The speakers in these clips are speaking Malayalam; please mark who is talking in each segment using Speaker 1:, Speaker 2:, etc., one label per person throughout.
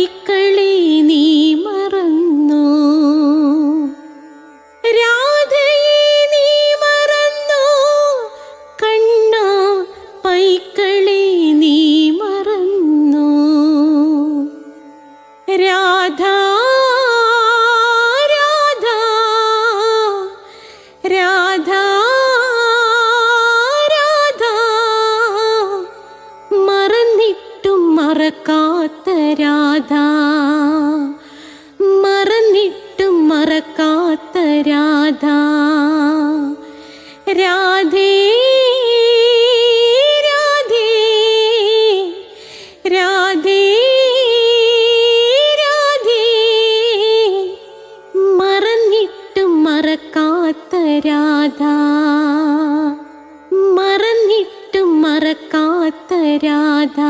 Speaker 1: പൈക്കളെ രാധ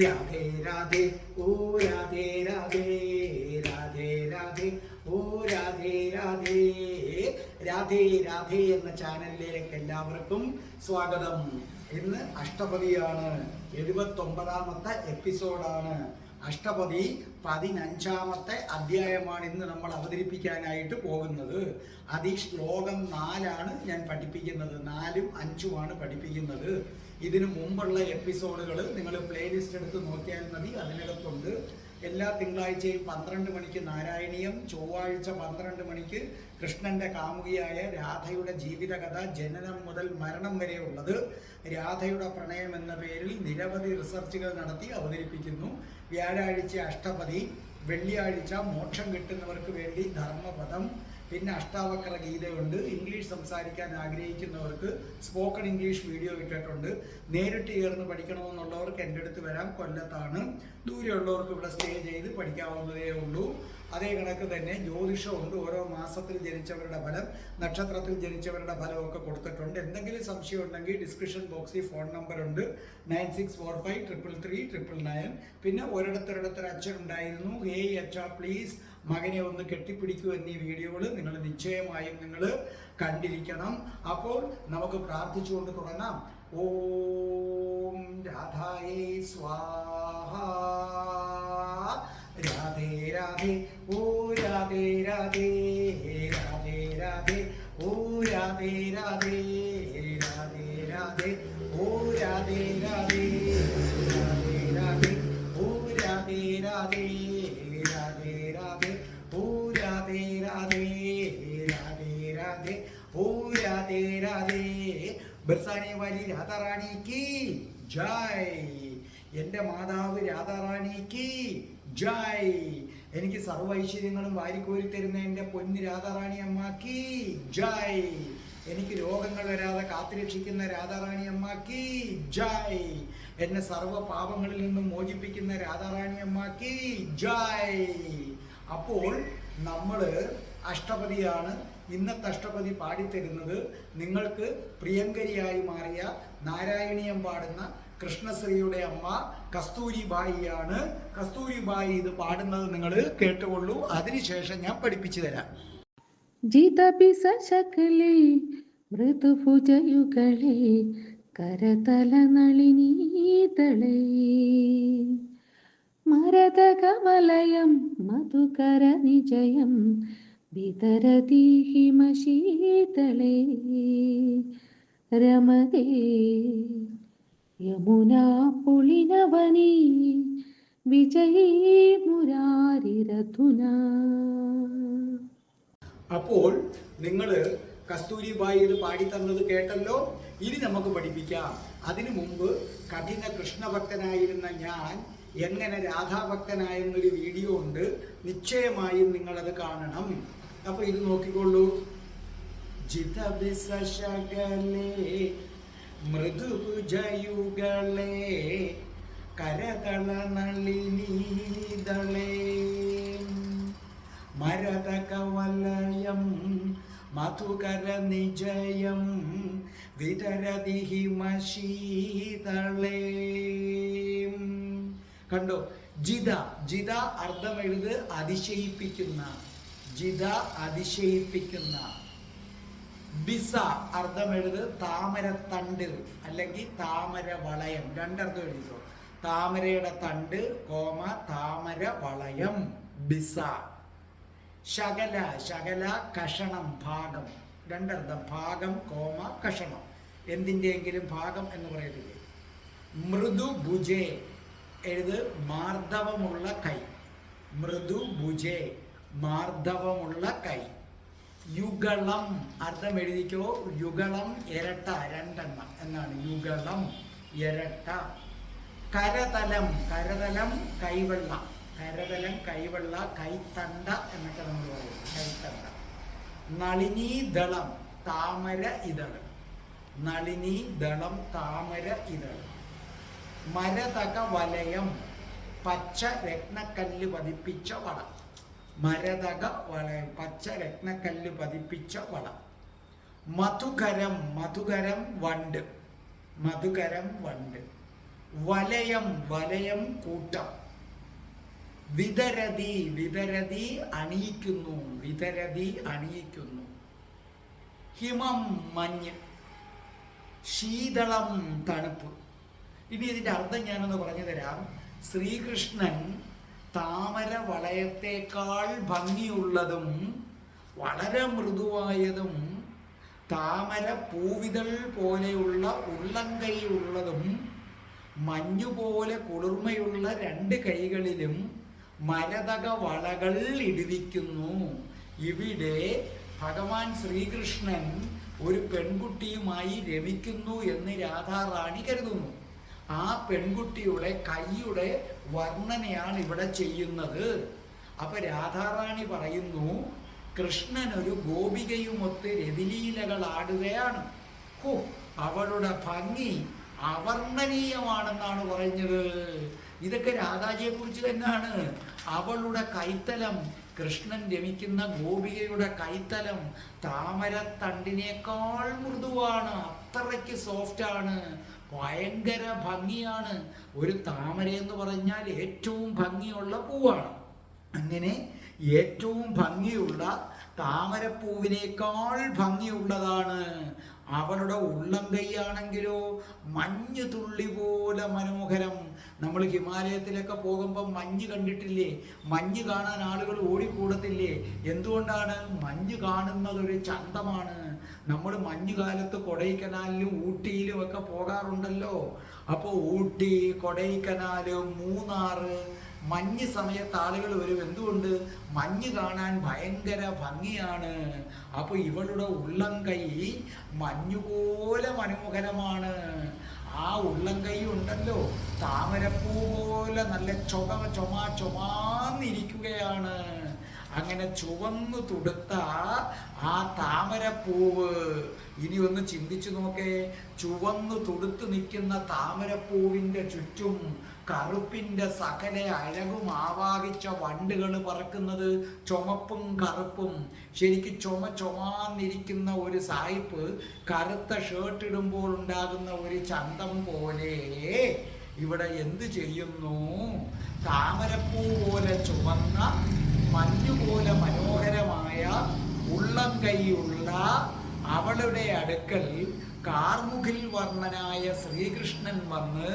Speaker 1: രാധേ രാധേ
Speaker 2: ഓ രാധേ രാധേ രാധേ രാധേ ഓ രാധേ രാധേ രാധേ രാധേ എന്ന ചാനലിലേക്ക് എല്ലാവർക്കും സ്വാഗതം. ഇന്ന് അഷ്ടപതിയാണ് എഴുപത്തി ഒമ്പതാമത്തെ എപ്പിസോഡാണ്. അഷ്ടപതി പതിനഞ്ചാമത്തെ അധ്യായമാണ് ഇന്ന് നമ്മൾ അവതരിപ്പിക്കാനായിട്ട് പോകുന്നത്. അതി ശ്ലോകം നാലാണ് ഞാൻ പഠിപ്പിക്കുന്നത്. നാലും അഞ്ചുമാണ് പഠിപ്പിക്കുന്നത്. ഇതിനു മുമ്പുള്ള എപ്പിസോഡുകൾ നിങ്ങൾ പ്ലേലിസ്റ്റ് എടുത്ത് നോക്കിയാൽ മതി. അതിനകത്തുണ്ട്. എല്ലാ തിങ്കളാഴ്ചയും പന്ത്രണ്ട് മണിക്ക് നാരായണീയം ചൊവ്വാഴ്ച പന്ത്രണ്ട് മണിക്ക് കൃഷ്ണന്റെ കാമുകിയായ രാധയുടെ ജീവിതകഥ ജനനം മുതൽ മരണം വരെ ഉള്ളത് രാധയുടെ പ്രണയം എന്ന പേരിൽ നിരവധി റിസർച്ചുകൾ നടത്തി അവതരിപ്പിക്കുന്നു. വ്യാഴാഴ്ച അഷ്ടപതി വെള്ളിയാഴ്ച മോക്ഷം കിട്ടുന്നവർക്ക് വേണ്ടി ധർമ്മപദം പിന്നെ അഷ്ടാവക്ര ഗീതയുണ്ട്. ഇംഗ്ലീഷ് സംസാരിക്കാൻ ആഗ്രഹിക്കുന്നവർക്ക് സ്പോക്കൺ ഇംഗ്ലീഷ് വീഡിയോ ഇട്ടിട്ടുണ്ട്. നേരിട്ട് ചേർന്ന് പഠിക്കണമെന്നുള്ളവർക്ക് എന്റെ അടുത്ത് വരാം. കൊല്ലത്താണ്. ദൂരെയുള്ളവർക്ക് ഇവിടെ സ്റ്റേ ചെയ്ത് പഠിക്കാവുന്നതേ ഉള്ളൂ. അതേ കണക്ക് തന്നെ ജ്യോതിഷമുണ്ട് ഓരോ മാസത്തിൽ ജനിച്ചവരുടെ ഫലം നക്ഷത്രത്തിൽ ജനിച്ചവരുടെ ഫലമൊക്കെ കൊടുത്തിട്ടുണ്ട്. എന്തെങ്കിലും സംശയം ഉണ്ടെങ്കിൽ ഡിസ്ക്രിപ്ഷൻ ബോക്സിൽ ഫോൺ നമ്പർ ഉണ്ട്. Nine six four five triple three triple nine പിന്നെ ഒരിടത്തൊരിടത്തൊരു അച്ഛൻ ഉണ്ടായിരുന്നു. ഹേയ് അച്ഛ പ്ലീസ് മകനെ ഒന്ന് കെട്ടിപ്പിടിക്കൂ എന്നീ വീഡിയോകൾ നിങ്ങൾ നിശ്ചയമായും നിങ്ങൾ കണ്ടിരിക്കണം. അപ്പോൾ നമുക്ക് പ്രാർത്ഥിച്ചുകൊണ്ട് തുടങ്ങാം. ഓം രാധായേ സ്വാഹ. രാധേ രാധേ ഓ രാധേ രാധേ രാധേ രാധേ ഓ രാധേ രാധേ. വാലി രാധാറാണി കി ജയ്. എന്റെ മാതാവ് രാധാറാണിക്ക് ജയ്. എനിക്ക് സർവ ഐശ്വര്യങ്ങളും വാരിക്കോരി തരുന്ന എന്റെ പൊന്ന് രാധാറാണി അമ്മാക്കി ജയ്. എനിക്ക് രോഗങ്ങൾ വരാതെ കാത്തുരക്ഷിക്കുന്ന രാധാറാണി അമ്മാക്കി ജയ്. എന്നെ സർവ പാപങ്ങളിൽ നിന്നും മോചിപ്പിക്കുന്ന രാധാറാണി അമ്മാക്കി ജയ്. അപ്പോൾ നമ്മൾ അഷ്ടപതിയാണ് ഇന്നത്തെ അഷ്ടപതി പാടിത്തരുന്നത് നിങ്ങൾക്ക് പ്രിയങ്കരിയായി മാറിയ നാരായണീയം പാടുന്ന കൃഷ്ണശ്രീയുടെ അമ്മ കസ്തൂരിബായിയാണ്. കസ്തൂരിബായി ഇത് പാടുന്നത് നിങ്ങൾ കേട്ടുകൊള്ളൂ. അതിനുശേഷം ഞാൻ പഠിപ്പിച്ചു തരാം.
Speaker 1: മൃദുഭുജയുകളേ കരതല നളിനീതളേ മരതകവലയം മധുകര നിജയം വിതരതി ഹിമശീതളേ രമതേ യമുനാ പുളിനവനീ വിജയേ മുരാരിരധുന
Speaker 2: അപ്പോൾ നിങ്ങൾ കസ്തൂരിബായി ഇത് പാടിത്തന്നത് കേട്ടല്ലോ? ഇനി നമുക്ക് പഠിപ്പിക്കാം. അതിനു മുമ്പ് കഠിന കൃഷ്ണഭക്തനായിരുന്ന ഞാൻ എങ്ങനെ രാധാഭക്തനായെന്നൊരു വീഡിയോ ഉണ്ട്. നിശ്ചയമായും നിങ്ങളത് കാണണം. അപ്പോൾ ഇത് നോക്കിക്കൊള്ളൂ. ജിതബിസശകലേ മൃദുഭുജയുകളേ കരതള നളിനീതളേ മരതകവലയം മധുകര നിജയം വിതരതി കണ്ടോ? ജിത ജിത അർത്ഥം എഴുത് അതിശയിപ്പിക്കുന്ന ജിത അതിശയിപ്പിക്കുന്ന ബിസ അർത്ഥം എഴുത് താമരത്തണ്ട് അല്ലെങ്കിൽ താമര വളയം രണ്ടർത്ഥം എഴുതിക്കോ. താമരയുടെ തണ്ട് കോമ താമര വളയം ബിസ. ശകല ശകല കഷണം ഭാഗം. രണ്ടർത്ഥം ഭാഗം കോമ കഷണം. എന്തിന്റെയെങ്കിലും ഭാഗം എന്ന് പറയത്തില്ലേ? മൃദു ഭുജേ എഴുത് മാർദ്ദവമുള്ള കൈ. മൃദു ഭുജേ മാർദ്ദവമുള്ള കൈ. യുഗളം. അർത്ഥം എഴുതിക്കോ? യുഗളം ഇരട്ട രണ്ടെണ്ണം. എന്നാണ് യുഗളം ഇരട്ട. കരതലം. കരതലം കൈവെള്ള. കരതലം കൈവെള്ള കൈത്തണ്ട എന്നൊക്കെ നമ്മൾ പറയും. കൈത്തണ്ട. നളിനീദളം താമര ഇതൾ നളിനീദളം താമര ഇതൾ മരതക വലയം. പച്ച രത്നക്കല്ല് പതിപ്പിച്ച വള മരതക വളയം പച്ച രത്നക്കല്ല് പതിപ്പിച്ച വള. മധുകരം മധുകരം വണ്ട്. മധുകരം വണ്ട്. വലയം വലയം കൂട്ടം. വിതരതി വിതരതി അണിയിക്കുന്നു വിതരതി അണിയിക്കുന്നു. ഹിമം മഞ്ഞ്. ശീതളം തണുപ്പ്. ഇനി ഇതിന്റെ അർത്ഥം ഞാനൊന്ന് പറഞ്ഞു തരാം. ശ്രീകൃഷ്ണൻ താമര വളയത്തേക്കാൾ ഭംഗിയുള്ളതും വളരെ മൃദുവായതും താമര പൂവിതൾ പോലെയുള്ള ഉള്ളംകൈയുള്ളതും മഞ്ഞുപോലെ കുളിർമയുള്ള രണ്ട് കൈകളിലും മരതക വളകൾ ഇടിവിക്കുന്നു. ഇവിടെ ഭഗവാൻ ശ്രീകൃഷ്ണൻ ഒരു പെൺകുട്ടിയുമായി രമിക്കുന്നു എന്ന് രാധാറാണി കരുതുന്നു. ആ പെൺകുട്ടിയുടെ കൈയുടെ വർണനയാണ് ഇവിടെ ചെയ്യുന്നത്. അപ്പൊ രാധാറാണി പറയുന്നു കൃഷ്ണൻ ഒരു ഗോപികയുമൊത്ത് രതിലീലകൾ ആടുകയാണ് ഹോ അവളുടെ ഭംഗി അവർണനീയമാണെന്നാണ് പറഞ്ഞത് ഇതൊക്കെ രാധാജിയെ കുറിച്ച് തന്നെയാണ്. അവളുടെ കൈത്തലം കൃഷ്ണൻ രമിക്കുന്ന ഗോപികയുടെ കൈത്തലം താമരത്തണ്ടിനേക്കാൾ മൃദുവാണ് അത്രയ്ക്ക് സോഫ്റ്റ് ആണ്. ഭയങ്കര ഭംഗിയാണ്. ഒരു താമര എന്ന് പറഞ്ഞാൽ ഏറ്റവും ഭംഗിയുള്ള പൂവാണ്. അങ്ങനെ ഏറ്റവും ഭംഗിയുള്ള താമരപ്പൂവിനേക്കാൾ ഭംഗിയുള്ളതാണ്. അവളുടെ ഉള്ളം കൈയാണെങ്കിലോ മഞ്ഞ് തുള്ളി പോലെ മനോഹരം. നമ്മൾ ഹിമാലയത്തിലൊക്കെ പോകുമ്പോൾ മഞ്ഞ് കണ്ടിട്ടില്ലേ? മഞ്ഞ് കാണാൻ ആളുകൾ ഓടിക്കൂടത്തില്ലേ? എന്തുകൊണ്ടാണ്? മഞ്ഞ് കാണുന്നത് ഒരു ചന്തമാണ്. നമ്മൾ മഞ്ഞുകാലത്ത് കൊടൈക്കനാലിലും ഊട്ടിയിലും ഒക്കെ പോകാറുണ്ടല്ലോ. അപ്പോൾ ഊട്ടി കൊടൈക്കനാല് മൂന്നാറ് മഞ്ഞ് സമയത്ത് ആളുകൾ വരും. എന്തുകൊണ്ട്? മഞ്ഞ് കാണാൻ ഭയങ്കര ഭംഗിയാണ്. അപ്പോൾ ഇവളുടെ ഉള്ളം കൈ മഞ്ഞുപോലെ മനോഹരമാണ് ആ ഉള്ളം കൈ ഉണ്ടല്ലോ. താമരപ്പൂ പോലെ നല്ല ചുമ ചുമ ചുമാന്നിരിക്കുകയാണ്. അങ്ങനെ ചുവന്നു തുടുത്ത ആ താമരപ്പൂവ്. ഇനി ഒന്ന് ചിന്തിച്ചു നോക്കേ. ചുവന്നു തുടുത്ത് നിൽക്കുന്ന താമരപ്പൂവിന്റെ ചുറ്റും കറുപ്പിന്റെ സകല അഴകും ആവാഹിച്ച വണ്ടുകൾ പറക്കുന്നത് ചുമപ്പും കറുപ്പും. ശരിക്കും ചുമ ചുമാന്നിരിക്കുന്ന ഒരു സായിപ്പ് കറുത്ത ഷർട്ട് ഇടുമ്പോൾ ഉണ്ടാകുന്ന ഒരു ചന്തം പോലെ. ഇവിടെ എന്ത് ചെയ്യുന്നു? താമരപ്പൂ പോലെ ചുവന്ന മഞ്ഞുപോലെ മനോഹരമായ ഉള്ളം കൈയുള്ള അവളുടെ അടുക്കൽ കാർമുകിൽ വർണനായ ശ്രീകൃഷ്ണൻ വന്ന്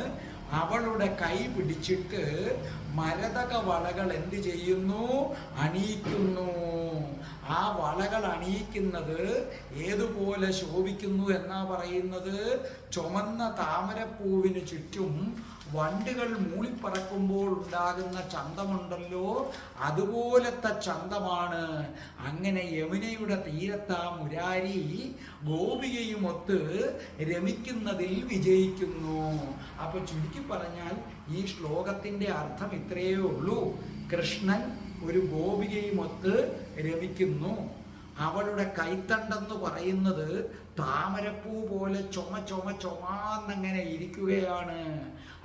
Speaker 2: അവളുടെ കൈ പിടിച്ചിട്ട് മരതക വളകൾ എന്ത് ചെയ്യുന്നു? അണിയിക്കുന്നു. വളകൾ അണിയിക്കുന്നത് ഏതുപോലെ ശോഭിക്കുന്നു എന്നാ പറയുന്നത്? ചുമന്ന താമരപ്പൂവിന് ചുറ്റും വണ്ടുകൾ മൂളിപ്പറക്കുമ്പോൾ ഉണ്ടാകുന്ന ചന്തമുണ്ടല്ലോ. അതുപോലത്തെ ചന്തമാണ്. അങ്ങനെ യമുനയുടെ തീരത്ത മുരാരി ഗോപികയുമൊത്ത് രമിക്കുന്നതിൽ വിജയിക്കുന്നു. അപ്പൊ ചുരുക്കി പറഞ്ഞാൽ ഈ ശ്ലോകത്തിന്റെ അർത്ഥം ഇത്രയേ ഉള്ളൂ. കൃഷ്ണൻ ഒരു ഗോപികയുമൊത്ത് രമിക്കുന്നു. അവളുടെ കൈത്തണ്ടെന്ന് പറയുന്നത് താമരപ്പൂ പോലെ ചുമ ചുമ ചുമാന്നങ്ങനെ ഇരിക്കുകയാണ്.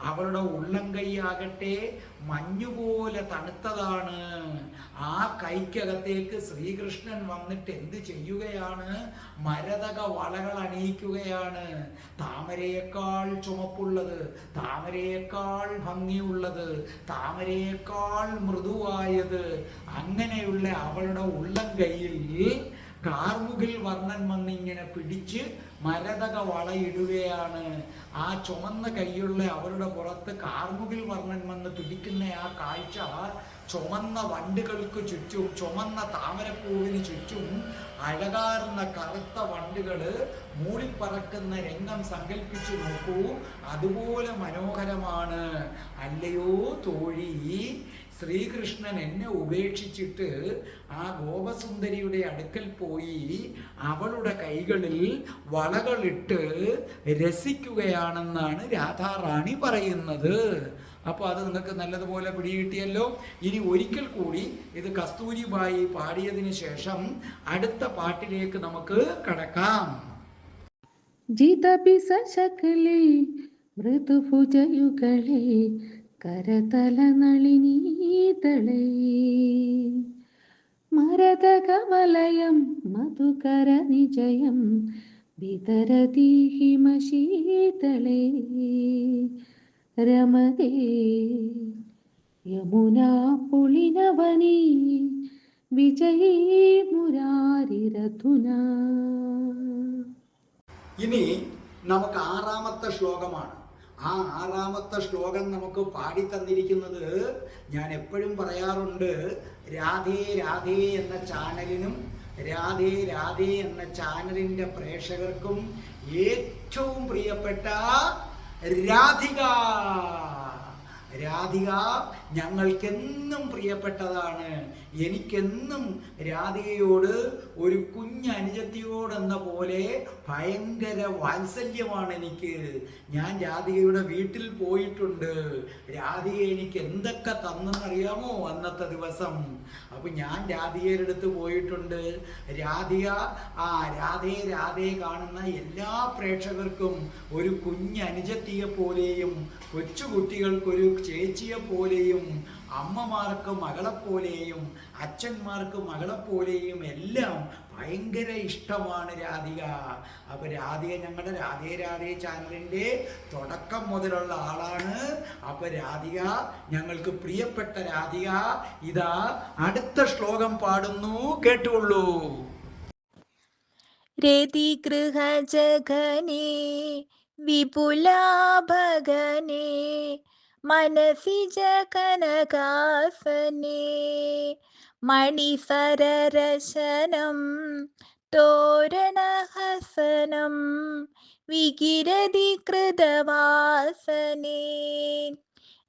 Speaker 2: അവളുടെ ഉള്ളം കൈയാകട്ടെ മഞ്ഞുപോലെ തണുത്തതാണ്. ആ കൈക്കകത്തേക്ക് ശ്രീകൃഷ്ണൻ വന്നിട്ട് എന്ത് ചെയ്യുകയാണ്? മരതക വളകൾ അണിയിക്കുകയാണ്. താമരയേക്കാൾ ചുമപ്പുള്ളത് താമരയേക്കാൾ ഭംഗിയുള്ളത് താമരയേക്കാൾ മൃദുവായത്. അങ്ങനെയുള്ള അവളുടെ ഉള്ളം കൈയിൽ കാർമുകിൽ വർണൻ വന്നിങ്ങനെ പിടിച്ച് മരതക വളയിടുകയാണ് ആ ചുമന്ന കൈയുള്ള അവരുടെ പുറത്ത് കാർമുകിൽ വർണൻ വന്ന് പിടിക്കുന്ന ആ കാഴ്ച ചുമന്ന വണ്ടുകൾക്ക് ചുറ്റും ചുമന്ന താമരപ്പൂവിന് ചുറ്റും അഴകാർന്ന കറുത്ത വണ്ടുകൾ മൂളിപ്പറക്കുന്ന രംഗം സങ്കല്പിച്ചു നോക്കൂ. അതുപോലെ മനോഹരമാണ്. അല്ലയോ തോഴി ശ്രീകൃഷ്ണൻ എന്നെ ഉപേക്ഷിച്ചിട്ട് ആ ഗോപസുന്ദരിയുടെ അടുക്കൽ പോയി അവളുടെ കൈകളിൽ വളകളിട്ട് രസിക്കുകയാണെന്നാണ് രാധാറാണി പറയുന്നത്. അപ്പോൾ അത് നിങ്ങൾക്ക് നല്ലതുപോലെ പിടികിട്ടിയല്ലോ? ഇനി ഒരിക്കൽ കൂടി ഇത് കസ്തൂരിബായി പാടിയതിന് ശേഷം അടുത്ത പാട്ടിലേക്ക് നമുക്ക് കടക്കാം.
Speaker 1: ജിതപിസ സശകളി മൃദുഭുജയുകളേ കരതല നളിനീതളേ മരതകവലയം മധുകര നിജയം വിതരതി ഹിമശീതളേ രമതേ യമുനാ പുളിനവനീ വിജയീ മുരാരിരധുന.
Speaker 2: ഇനി നമുക്ക് ആറാമത്തെ ശ്ലോകമാണ്. ആ ആറാമത്തെ ശ്ലോകം നമുക്ക് പാടി തന്നിരിക്കുന്നത് ഞാൻ എപ്പോഴും പറയാറുണ്ട് രാധേ രാധേ എന്ന ചാനലിനും രാധേ രാധേ എന്ന ചാനലിന്റെ പ്രേക്ഷകർക്കും ഏറ്റവും പ്രിയപ്പെട്ട രാധിക. രാധിക ഞങ്ങൾക്കെന്നും പ്രിയപ്പെട്ടതാണ്. എനിക്കെന്നും രാധികയോട് ഒരു കുഞ്ഞ് അനുജത്തിയോടെന്ന പോലെ ഭയങ്കര വാത്സല്യമാണ് എനിക്ക്. ഞാൻ രാധികയുടെ വീട്ടിൽ പോയിട്ടുണ്ട്. രാധിക എനിക്ക് എന്തൊക്കെ തന്നെന്നറിയാമോ അന്നത്തെ ദിവസം? അപ്പൊ ഞാൻ രാധികയുടെ അടുത്ത് പോയിട്ടുണ്ട്. രാധിക ആ രാധയെ രാധയെ കാണുന്ന എല്ലാ പ്രേക്ഷകർക്കും ഒരു കുഞ്ഞ് അനുജത്തിയെ പോലെയും കൊച്ചുകുട്ടികൾക്കൊരു ചേച്ചിയെ പോലെയും അമ്മമാർക്ക് മകളെപ്പോലെയും അച്ഛന്മാർക്ക് മകളെപ്പോലെയും എല്ലാം ഭയങ്കര ഇഷ്ടമാണ് രാധിക. അപ്പൊ രാധിക ഞങ്ങളുടെ രാധേ രാധേ ചാനലിന്റെ തുടക്കം മുതലുള്ള ആളാണ്. അപ്പൊ രാധിക ഞങ്ങൾക്ക് പ്രിയപ്പെട്ട രാധിക ഇതാ അടുത്ത ശ്ലോകം പാടുന്നു. കേട്ടുള്ളൂ
Speaker 3: രതിഗൃഹജഘനെ വിപുലാഭഗനെ മനസി ജകനകാസനെ മണിസരരശനം തോരണഹസനം വികിരതി കൃതവാസനെ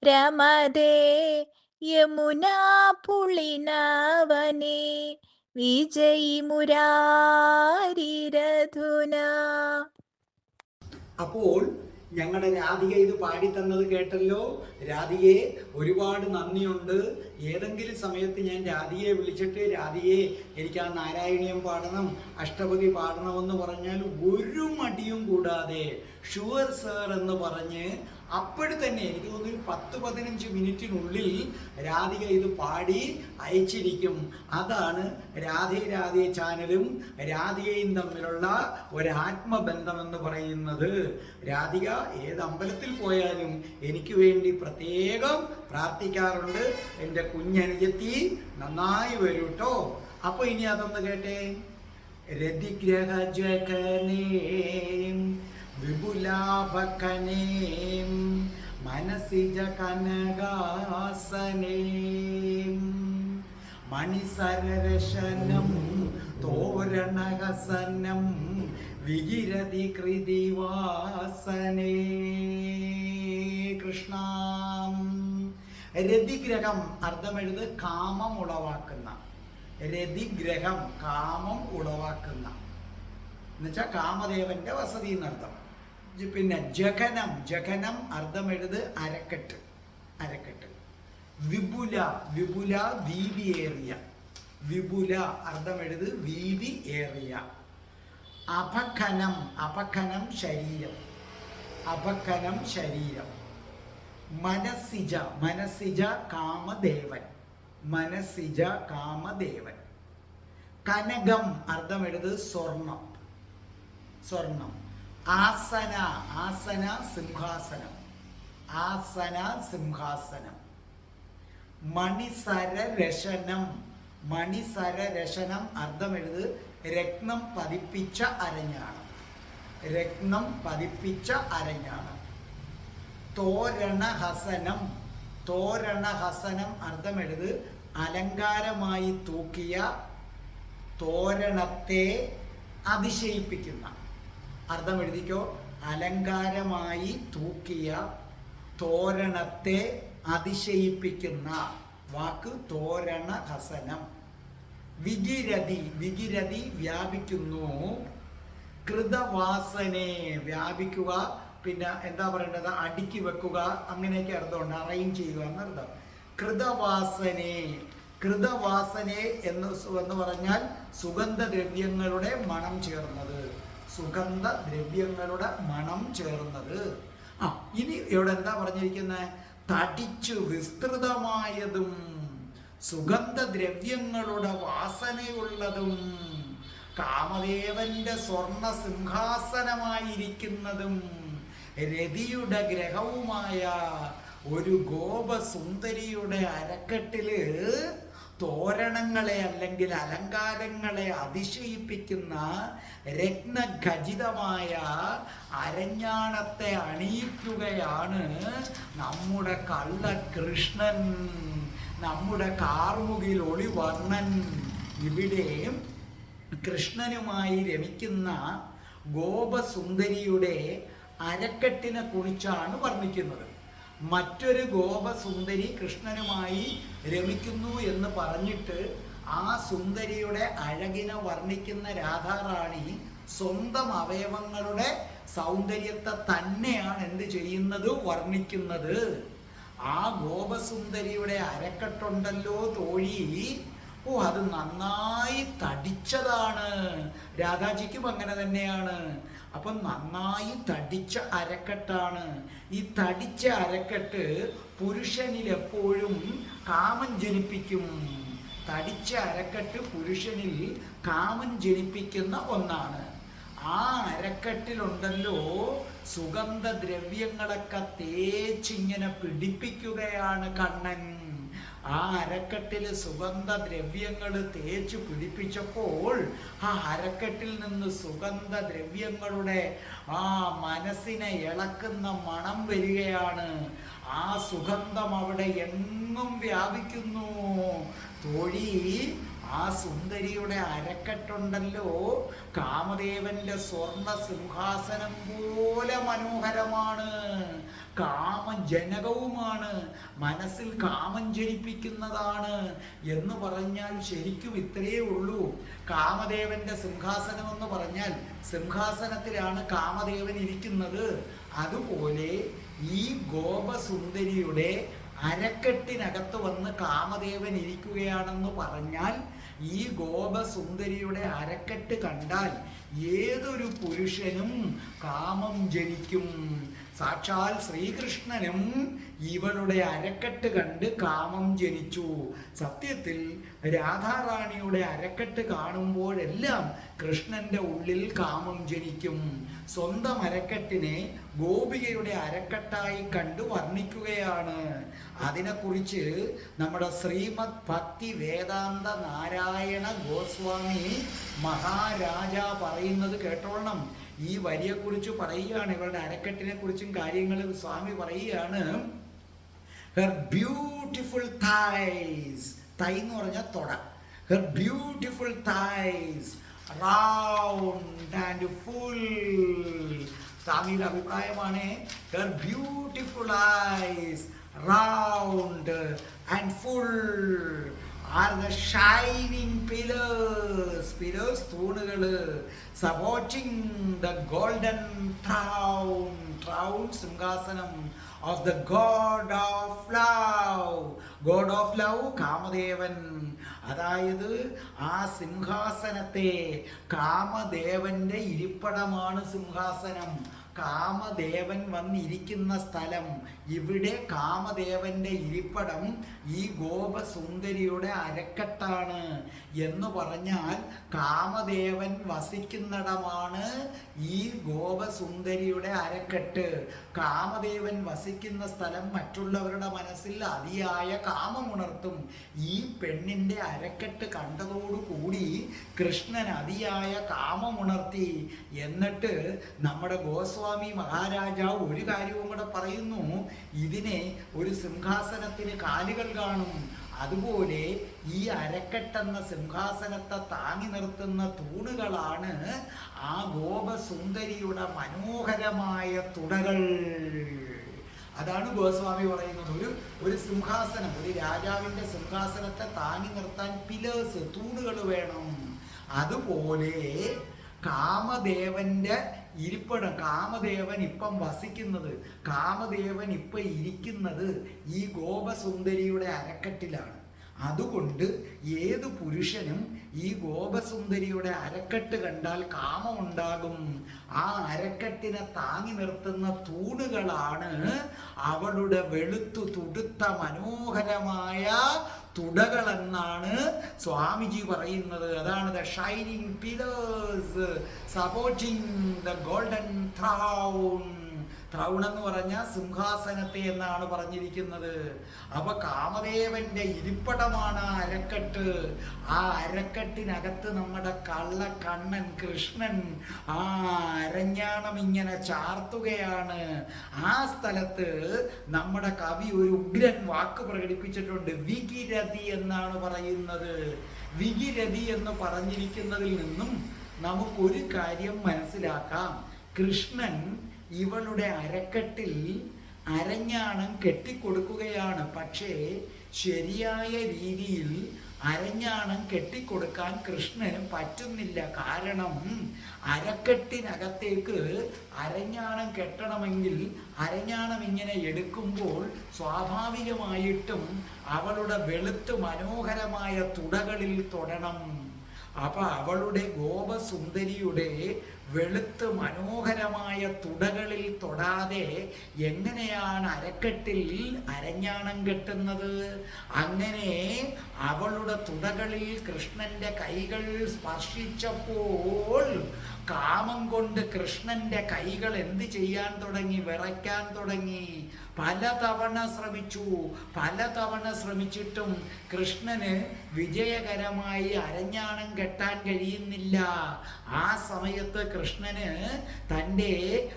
Speaker 3: രമദേ യമുനാ പുളിനവനെ വിജയി മുരാരിരധുന
Speaker 2: അപ്പോൾ ഞങ്ങളുടെ രാധിക ഇത് പാടി തന്നത് കേട്ടല്ലോ. രാധികയെ ഒരുപാട് നന്ദിയുണ്ട്. ഏതെങ്കിലും സമയത്ത് ഞാൻ രാധികയെ വിളിച്ചിട്ട് രാധികയെ എനിക്ക് ആ നാരായണീയം പാടണം അഷ്ടപതി പാടണമെന്ന് പറഞ്ഞാൽ ഒരു മടിയും കൂടാതെ ഷുവർ സർ എന്ന് പറഞ്ഞ് അപ്പോഴും തന്നെ എനിക്ക് തോന്നുന്നു പത്ത് പതിനഞ്ച് മിനിറ്റിനുള്ളിൽ രാധിക ഇത് പാടി അയച്ചിരിക്കും. അതാണ് രാധേ രാധേ ചാനലും രാധികയും തമ്മിലുള്ള ഒരു ആത്മബന്ധം എന്ന് പറയുന്നത്. രാധിക ഏത് അമ്പലത്തിൽ പോയാലും എനിക്ക് വേണ്ടി പ്രത്യേകം പ്രാർത്ഥിക്കാറുണ്ട്. എന്റെ കുഞ്ഞനുജത്തി നന്നായി വരൂ കേട്ടോ അപ്പോൾ ഇനി അതൊന്ന് കേട്ടേ. രതിഗ്രഹജകനേം വിപുലാഭകനേം മനസിജ കനകാസനേം മണിസരരശനം തോരണഹസനം വികിരതി കൃതിവാസനേ കൃഷ്ണ. രതിഗ്രഹം അർത്ഥമെഴുത് കാമം ഉളവാക്കുന്ന. രതിഗ്രഹം കാമം ഉളവാക്കുന്ന. എന്നുവെച്ചാൽ കാമദേവന്റെ വസതി എന്നർത്ഥം. ജ- ജഖനം ജഖനം അർത്ഥം എഴുത് അരക്കെട്ട് അരക്കെട്ട്. വിപുല വിപുല വീതി ഏറിയ. വിപുല അർത്ഥം എഴുത് വീതി ഏറിയ. അപഖനം അപഖനം ശരീരം. അപഖനം ശരീരം. മനസ്സിജ മനസ്സിജ കാമദേവൻ. മനസ്സിജ കാമദേവൻ. കനകം അർത്ഥം എഴുത് സ്വർണം. സ്വർണം. ആസന ആസന സിംഹാസനം. ആസന സിംഹാസനം. മണിസര രശനം മണിസര രശനം അർത്ഥം എഴുത് രത്നം പതിപ്പിച്ച അരഞ്ഞാണ്. രത്നം പതിപ്പിച്ച അരഞ്ഞാണ്. തോരണഹസനം. തോരണഹസനം അർത്ഥം എഴുത് അലങ്കാരമായി തൂക്കിയ തോരണത്തെ അതിശയിപ്പിക്കുന്ന. അർത്ഥം എഴുതിക്കോ അലങ്കാരമായി തൂക്കിയ തോരണത്തെ അതിശയിപ്പിക്കുന്ന വാക്ക് തോരണ ഹസനം വികിരതി വികിരതി വ്യാപിക്കുന്നു. കൃതവാസനെ വ്യാപിക്കുക. പിന്നെ എന്താ പറയേണ്ടത്? അടുക്കി വെക്കുക. അങ്ങനെയൊക്കെ അർത്ഥമുണ്ട്. അറേഞ്ച് ചെയ്യുക എന്നർത്ഥം കൃതവാസനെ കൃതവാസനെ എന്ന് എന്ന് പറഞ്ഞാൽ സുഗന്ധദ്രവ്യങ്ങളുടെ മണം ചേർന്നത്. സുഗന്ധദ്രവ്യങ്ങളുടെ മണം ചേർന്നത്. ആ ഇനി ഇവിടെ എന്താ പറഞ്ഞിരിക്കുന്നത് തടിച്ചു വിസ്തൃതമായതും സുഗന്ധ ദ്രവ്യങ്ങളുടെ വാസനയുള്ളതും കാമദേവന്റെ സ്വർണ സിംഹാസനമായിരിക്കുന്നതും രതിയുടെ ഗ്രഹവുമായ ഒരു ഗോപസുന്ദരിയുടെ അരക്കെട്ടിൽ തോരണങ്ങളെ അല്ലെങ്കിൽ അലങ്കാരങ്ങളെ അതിശയിപ്പിക്കുന്ന രത്നഖചിതമായ അരഞ്ഞാണത്തെ അണിയിക്കുകയാണ് നമ്മുടെ കള്ളകൃഷ്ണൻ നമ്മുടെ കാർമുകിൽ ഒളിവർണൻ. ഇവിടെ കൃഷ്ണനുമായി രമിക്കുന്ന ഗോപസുന്ദരിയുടെ അരക്കെട്ടിനെ കുറിച്ചാണ് വർണിക്കുന്നത്. മറ്റൊരു ഗോപസുന്ദരി കൃഷ്ണനുമായി രമിക്കുന്നു എന്ന് പറഞ്ഞിട്ട് ആ സുന്ദരിയുടെ അഴകിനെ വർണിക്കുന്ന രാധാറാണി സ്വന്തം അവയവങ്ങളുടെ സൗന്ദര്യത്തെ തന്നെയാണ് എന്ത് ചെയ്യുന്നത്? വർണിക്കുന്നത്. ആ ഗോപസുന്ദരിയുടെ അരക്കെട്ടുണ്ടല്ലോ തോഴി. ഓ അത് നന്നായി തടിച്ചതാണ്. രാധാജിക്കും അങ്ങനെ തന്നെയാണ്. അപ്പം നന്നായി തടിച്ച അരക്കെട്ടാണ്. ഈ തടിച്ച അരക്കെട്ട് പുരുഷനിൽ എപ്പോഴും കാമം ജനിപ്പിക്കും. തടിച്ച അരക്കെട്ട് പുരുഷനിൽ കാമം ജനിപ്പിക്കുന്ന ഒന്നാണ്. ആ അരക്കെട്ടിലുണ്ടല്ലോ സുഗന്ധദ്രവ്യങ്ങളൊക്കെ തേച്ചിങ്ങനെ പിടിപ്പിക്കുകയാണ് കണ്ണൻ. ആ അരക്കെട്ടിൽ സുഗന്ധദ്രവ്യങ്ങൾ തേച്ച് പിടിപ്പിച്ചപ്പോൾ ആ അരക്കെട്ടിൽ നിന്ന് സുഗന്ധദ്രവ്യങ്ങളുടെ ആ മനസ്സിനെ ഇളക്കുന്ന മണം വരികയാണ്. ആ സുഗന്ധം അവിടെ എങ്ങും വ്യാപിക്കുന്നു. തോഴി ആ സുന്ദരിയുടെ അരക്കെട്ടുണ്ടല്ലോ. കാമദേവന്റെ സ്വർണ സിംഹാസനം പോലെ മനോഹരമാണ്. കാമജനകവുമാണ്. മനസ്സിൽ കാമം ജനിപ്പിക്കുന്നതാണ് എന്ന് പറഞ്ഞാൽ ശരിക്കും ഇത്രയേ ഉള്ളൂ. കാമദേവന്റെ സിംഹാസനം എന്ന് പറഞ്ഞാൽ സിംഹാസനത്തിലാണ് കാമദേവൻ ഇരിക്കുന്നത്. അതുപോലെ ഈ ഗോപസുന്ദരിയുടെ അരക്കെട്ടിനകത്ത് വന്ന് കാമദേവൻ ഇരിക്കുകയാണെന്ന് പറഞ്ഞാൽ ഈ ഗോപസുന്ദരിയുടെ അരക്കെട്ട് കണ്ടാൽ ഏതൊരു പുരുഷനും കാമം ജനിക്കും. സാക്ഷാൽ ശ്രീകൃഷ്ണനും ഇവളുടെ അരക്കെട്ട് കണ്ട് കാമം ജനിച്ചു. സത്യത്തിൽ രാധാറാണിയുടെ അരക്കെട്ട് കാണുമ്പോഴെല്ലാം കൃഷ്ണന്റെ ഉള്ളിൽ കാമം ജനിക്കും. സ്വന്തം അരക്കെട്ടിനെ ഗോപികയുടെ അരക്കെട്ടായി കണ്ടു വർണിക്കുകയാണ്. അതിനെക്കുറിച്ച് നമ്മുടെ ശ്രീമദ് ഭക്തി വേദാന്ത നാരായണ ഗോസ്വാമി മഹാരാജ പറയുന്നത് കേട്ടോളണം. ഈ വരിയെക്കുറിച്ച് പറയുകയാണ് ഇവളുടെ അരക്കെട്ടിനെ കുറിച്ചും കാര്യങ്ങൾ സ്വാമി പറയുകയാണ്. ഹെർ ബ്യൂട്ടിഫുൾ തൈസ് തൈ എന്ന് പറഞ്ഞാൽ തൊട. Her beautiful thighs round and full സ്വാമിയുടെ അഭിപ്രായമാണ് her beautiful eyes round and full are the shining pillars pillars തൂണുകൾ supporting the golden throne throne സിംഹാസനം of the god of love god of love Kamadevan. അതായത് ആ സിംഹാസനത്തെ കാമദേവന്റെ ഇരിപ്പിടമാണ് സിംഹാസനം. കാമദേവൻ വന്നിരിക്കുന്ന സ്ഥലം. ഇവിടെ കാമദേവന്റെ ഇരിപ്പടം ഈ ഗോപസുന്ദരിയുടെ അരക്കെട്ടാണ്. എന്ന് പറഞ്ഞാൽ കാമദേവൻ വസിക്കുന്നിടമാണ് ഈ ഗോപസുന്ദരിയുടെ അരക്കെട്ട്. കാമദേവൻ വസിക്കുന്ന സ്ഥലം മറ്റുള്ളവരുടെ മനസ്സിൽ അതിയായ കാമമുണർത്തും ഈ പെണ്ണിന്റെ അരക്കെട്ട് കണ്ടതോടുകൂടി കൃഷ്ണൻ അതിയായ കാമമുണർത്തി എന്നിട്ട് നമ്മുടെ ഗോസ്വാമി മഹാരാജാവ് ഒരു കാര്യവും കൂടെ പറയുന്നു. ഇതിനെ ഒരു സിംഹാസനത്തിന് കാലുകൾ കാണും. അതുപോലെ ഈ അരക്കെട്ടെന്ന സിംഹാസനത്തെ താങ്ങി നിർത്തുന്ന തൂണുകളാണ് ആ ഗോപസുന്ദരിയുടെ മനോഹരമായ തുടകൾ. അതാണ് ഗോസ്വാമി പറയുന്നത്. ഒരു ഒരു സിംഹാസനം ഒരു രാജാവിന്റെ സിംഹാസനത്തെ താങ്ങി നിർത്താൻ പിലേഴ്സ് തൂണുകൾ വേണം. അതുപോലെ കാമദേവന്റെ ഇരിപ്പിടം. കാമദേവൻ ഇപ്പം വസിക്കുന്നത് കാമദേവൻ ഇപ്പൊ ഇരിക്കുന്നത് ഈ ഗോപസുന്ദരിയുടെ അരക്കെട്ടിലാണ്. അതുകൊണ്ട് ഏത് പുരുഷനും ഈ ഗോപസുന്ദരിയുടെ അരക്കെട്ട് കണ്ടാൽ കാമമുണ്ടാകും. ആ അരക്കെട്ടിനെ താങ്ങി നിർത്തുന്ന തൂണുകളാണ് അവളുടെ വെളുത്തു തുടുത്ത മനോഹരമായ തുടകളെന്നാണ് സ്വാമിജി പറയുന്നത്. അതാണ് the shining pillars supporting the golden throne throne എന്ന് പറഞ്ഞാൽ സിംഹാസനത്തെ എന്നാണ് പറഞ്ഞിരിക്കുന്നത്. അപ്പൊ കാമദേവന്റെ ഇരിപ്പിടമാണ് ആ അരക്കെട്ട്. ആ അരക്കെട്ടിനകത്ത് നമ്മുടെ കള്ള കണ്ണൻ കൃഷ്ണൻ ആ അരഞ്ഞാണം ഇങ്ങനെ ചാർത്തുകയാണ്. ആ സ്ഥലത്ത് നമ്മുടെ കവി ഒരു ഉഗ്രൻ വാക്ക് പ്രകടിപ്പിച്ചിട്ടുണ്ട്. വികിരതി എന്നാണ് പറയുന്നത്. വികിരതി എന്ന് പറഞ്ഞിരിക്കുന്നതിൽ നിന്നും നമുക്കൊരു കാര്യം മനസ്സിലാക്കാം. കൃഷ്ണൻ ഇവളുടെ അരക്കെട്ടിൽ അരഞ്ഞാണം കെട്ടിക്കൊടുക്കുകയാണ്. പക്ഷേ ശരിയായ രീതിയിൽ അരഞ്ഞാണം കെട്ടിക്കൊടുക്കാൻ കൃഷ്ണന് പറ്റുന്നില്ല. കാരണം അരക്കെട്ടിനകത്തേക്ക് അരഞ്ഞാണം കെട്ടണമെങ്കിൽ അരഞ്ഞാണം ഇങ്ങനെ എടുക്കുമ്പോൾ സ്വാഭാവികമായിട്ടും അവളുടെ വെളുത്ത് മനോഹരമായ തുടകളിൽ തൊടണം. അപ്പൊ അവളുടെ ഗോപസുന്ദരിയുടെ വെളുത്ത് മനോഹരമായ തുടകളിൽ തൊടാതെ എങ്ങനെയാണ് അരക്കെട്ടിൽ അരഞ്ഞാണം കെട്ടുന്നത്? അങ്ങനെ അവളുടെ തുടകളിൽ കൃഷ്ണന്റെ കൈകൾ സ്പർശിച്ചപ്പോൾ കാമം കൊണ്ട് കൃഷ്ണന്റെ കൈകൾ എന്ത് ചെയ്യാൻ തുടങ്ങി? വിറയ്ക്കാൻ തുടങ്ങി. പലതവണ ശ്രമിച്ചു. പലതവണ ശ്രമിച്ചിട്ടും കൃഷ്ണന് വിജയകരമായി അരഞ്ഞാണം കെട്ടാൻ കഴിയുന്നില്ല. ആ സമയത്ത് കൃഷ്ണന് തന്റെ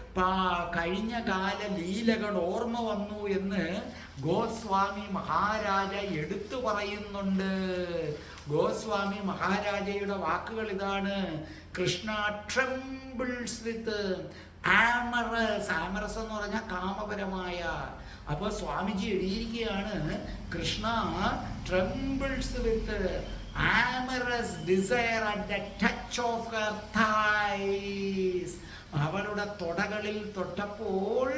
Speaker 2: കഴിഞ്ഞ കാല ലീലകൾ ഓർമ്മ വന്നു എന്ന് ഗോസ്വാമി മഹാരാജ എടുത്തു പറയുന്നുണ്ട്. ഗോസ്വാമി മഹാരാജയുടെ വാക്കുകൾ ഇതാണ്. കൃഷ്ണ ട്രംബിൾസ് വിത്ത് ആമറസ് ആമറസ് എന്ന് പറഞ്ഞാൽ കാമപരമായ. അപ്പോൾ സ്വാമിജി എഴുതിയിരിക്കുകയാണ് Krishna trembles with amorous desire at the touch of her thigh അവളുടെ തൊടകളിൽ തൊട്ടപ്പോൾ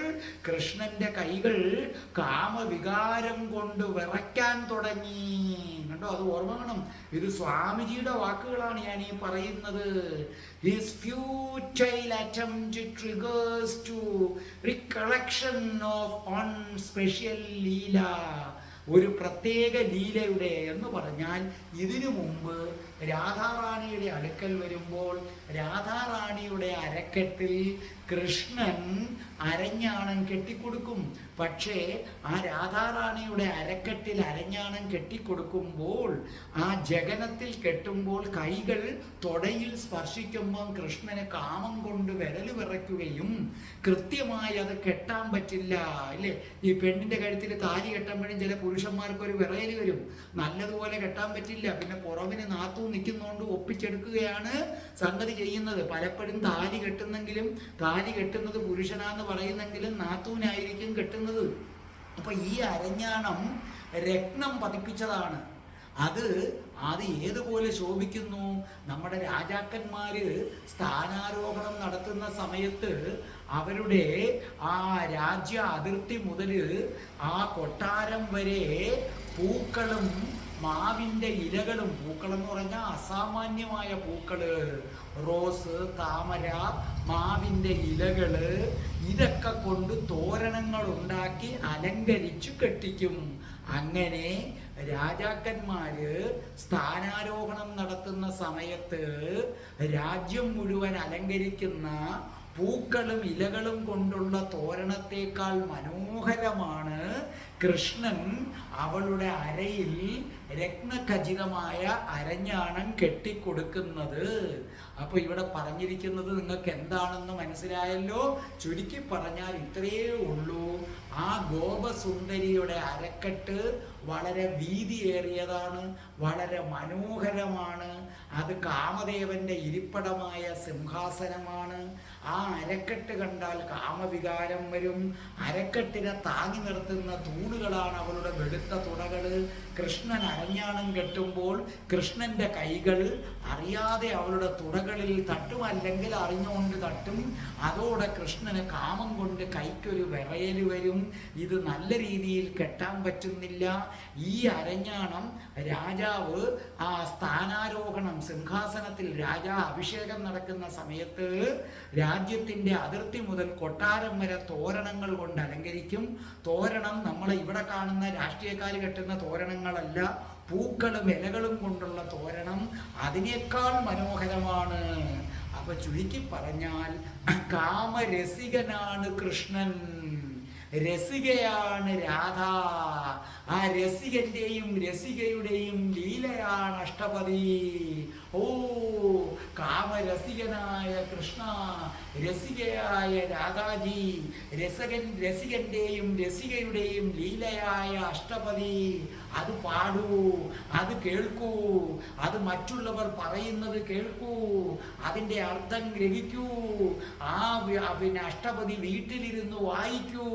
Speaker 2: കൃഷ്ണന്റെ കൈകൾ കാമവികാരം കൊണ്ട് വിറയ്ക്കാൻ തുടങ്ങി. കണ്ടോ? അത് ഓർമ്മ വേണം. ഇത് സ്വാമിജിയുടെ വാക്കുകളാണ് ഞാൻ ഈ പറയുന്നത്. Attempt triggers to recollection of on special leela ഒരു പ്രത്യേക ലീലയുടെ എന്ന് പറഞ്ഞാൽ ഇതിനു മുമ്പ് രാധാറാണിയുടെ അടുക്കൽ വരുമ്പോൾ രാധാറാണിയുടെ അരക്കെട്ടിൽ കൃഷ്ണൻ അരഞ്ഞാണം കെട്ടിക്കൊടുക്കും. പക്ഷേ ആ രാധാറാണിയുടെ അരക്കെട്ടിൽ അരഞ്ഞാണം കെട്ടിക്കൊടുക്കുമ്പോൾ ആ ജഗനത്തിൽ കെട്ടുമ്പോൾ കൈകൾ തൊടയിൽ സ്പർശിക്കുമ്പോൾ കൃഷ്ണന് കാമം കൊണ്ട് വിരൽ വിറയ്ക്കുകയും കൃത്യമായി അത് കെട്ടാൻ പറ്റില്ല അല്ലേ ഈ പെണ്ണിന്റെ കഴുത്തിൽ താലി കെട്ടുമ്പോഴും ചില പുരുഷന്മാർക്ക് ഒരു വിറയൽ വരും. നല്ലതുപോലെ കെട്ടാൻ പറ്റില്ല. പിന്നെ പുറവിന് നാത്തു നിൽക്കുന്നതുകൊണ്ട് ഒപ്പിച്ചെടുക്കുകയാണ് സംഗതി ചെയ്യുന്നത്. പലപ്പോഴും താലി കെട്ടുന്നെങ്കിലും താലി കെട്ടുന്നത് പുരുഷനാന്ന് പറയുന്നെങ്കിലും നാത്തൂനായിരിക്കും കെട്ടുന്നത്. അപ്പൊ ഈ അരഞ്ഞാണം രത്നം പതിപ്പിച്ചതാണ്. അത് അത് ഏതുപോലെ ശോഭിക്കുന്നു? നമ്മുടെ രാജാക്കന്മാര് സ്ഥാനാരോഹണം നടത്തുന്ന സമയത്ത് അവരുടെ ആ രാജ്യ അതിർത്തി മുതൽ ആ കൊട്ടാരം വരെ പൂക്കളും മാവിന്റെ ഇലകളും പൂക്കളെന്ന് പറഞ്ഞാൽ അസാമാന്യമായ പൂക്കൾ റോസ് താമര മാവിന്റെ ഇലകൾ. ഇതൊക്കെ കൊണ്ട് തോരണങ്ങൾ ഉണ്ടാക്കി അലങ്കരിച്ചു കെട്ടിക്കും. അങ്ങനെ രാജാക്കന്മാര് സ്ഥാനാരോഹണം നടത്തുന്ന സമയത്ത് രാജ്യം മുഴുവൻ അലങ്കരിക്കുന്ന പൂക്കളും ഇലകളും കൊണ്ടുള്ള തോരണത്തേക്കാൾ മനോഹരമാണ് കൃഷ്ണൻ അവളുടെ അരയിൽ രത്നഖചിതമായ അരഞ്ഞാണം കെട്ടിക്കൊടുക്കുന്നത്. അപ്പൊ ഇവിടെ പറഞ്ഞിരിക്കുന്നത് നിങ്ങൾക്ക് എന്താണെന്ന് മനസ്സിലായല്ലോ? ചുരുക്കി പറഞ്ഞാൽ ഇത്രയേ ഉള്ളൂ. ആ ഗോപസുന്ദരിയുടെ അരക്കെട്ട് വളരെ വീതിയേറിയതാണ് വളരെ മനോഹരമാണ്. അത് കാമദേവന്റെ ഇരിപ്പിടമായ സിംഹാസനമാണ്. ആ അരക്കെട്ട് കണ്ടാൽ കാമവികാരം വരും. അരക്കെട്ടിനെ താങ്ങി നിർത്തുന്ന തൂണുകളാണ് അവളുടെ വെളുത്ത തുടകൾ കൃഷ്ണൻ അരഞ്ഞാണം കെട്ടുമ്പോൾ കൃഷ്ണന്റെ കൈകൾ അറിയാതെ അവളുടെ തുടകളിൽ തട്ടും അല്ലെങ്കിൽ അറിഞ്ഞുകൊണ്ട് തട്ടും. അതോടെ കൃഷ്ണന് കാമം കൊണ്ട് കൈക്കൊരു വിറയൽ വരും. ഇത് നല്ല രീതിയിൽ കെട്ടാൻ പറ്റുന്നില്ല. ഈ അരഞ്ഞാണം രാജാവ് ആ സ്ഥാനാരോഹണം സിംഹാസനത്തിൽ രാജാ അഭിഷേകം നടക്കുന്ന സമയത്ത് രാജ്യത്തിന്റെ അതിർത്തി മുതൽ കൊട്ടാരം വരെ തോരണങ്ങൾ കൊണ്ട് അലങ്കരിക്കും. തോരണം നമ്മൾ ഇവിടെ കാണുന്ന രാഷ്ട്രീയക്കാർ കെട്ടുന്ന തോരണങ്ങളല്ല പൂക്കളും ഇലകളും കൊണ്ടുള്ള തോരണം. അതിനേക്കാൾ മനോഹരമാണ്. അപ്പൊ ചുരുക്കി പറഞ്ഞാൽ കാമരസികനാണ് കൃഷ്ണൻ. രസികയാണ് രാധ. ആ രസികന്റെയും രസികയുടെയും ലീലയാണ് അഷ്ടപതി. ഓ കാമരസികനായ കൃഷ്ണ രസികയായ രാധാജി രസകൻ രസികന്റെയും രസികയുടെയും ലീലയായ അഷ്ടപതി അത് പാടൂ അത് കേൾക്കൂ അത് മറ്റുള്ളവർ പറയുന്നത് കേൾക്കൂ അതിന്റെ അർത്ഥം ഗ്രഹിക്കൂ ആ പിന്നെ അഷ്ടപതി വീട്ടിലിരുന്ന് വായിക്കൂ.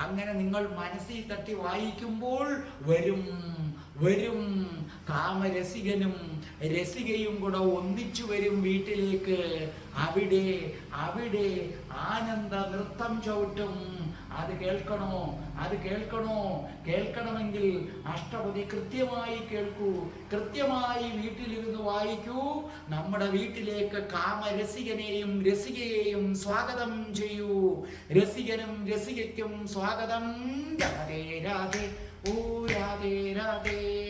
Speaker 2: അങ്ങനെ നിങ്ങൾ മനസ്സിൽ തട്ടി വായിക്കുമ്പോൾ വരും വരും കാമരസികനും രസികയും കൂടെ ഒന്നിച്ചു വരും വീട്ടിലേക്ക്. അവിടെ അവിടെ ആനന്ദ നൃത്തം ചവിട്ടും. അത് കേൾക്കണോ? അത് കേൾക്കണോ? കേൾക്കണമെങ്കിൽ അഷ്ടപതി കൃത്യമായി കേൾക്കൂ. കൃത്യമായി വീട്ടിലിരുന്ന് വായിക്കൂ. നമ്മുടെ വീട്ടിലേക്ക് കാമരസികനെയും രസികയെയും സ്വാഗതം ചെയ്യൂ. രസികനും രസികയ്ക്കും സ്വാഗതം. രാധേ രാധേ. ഓ രാധേ രാധേ.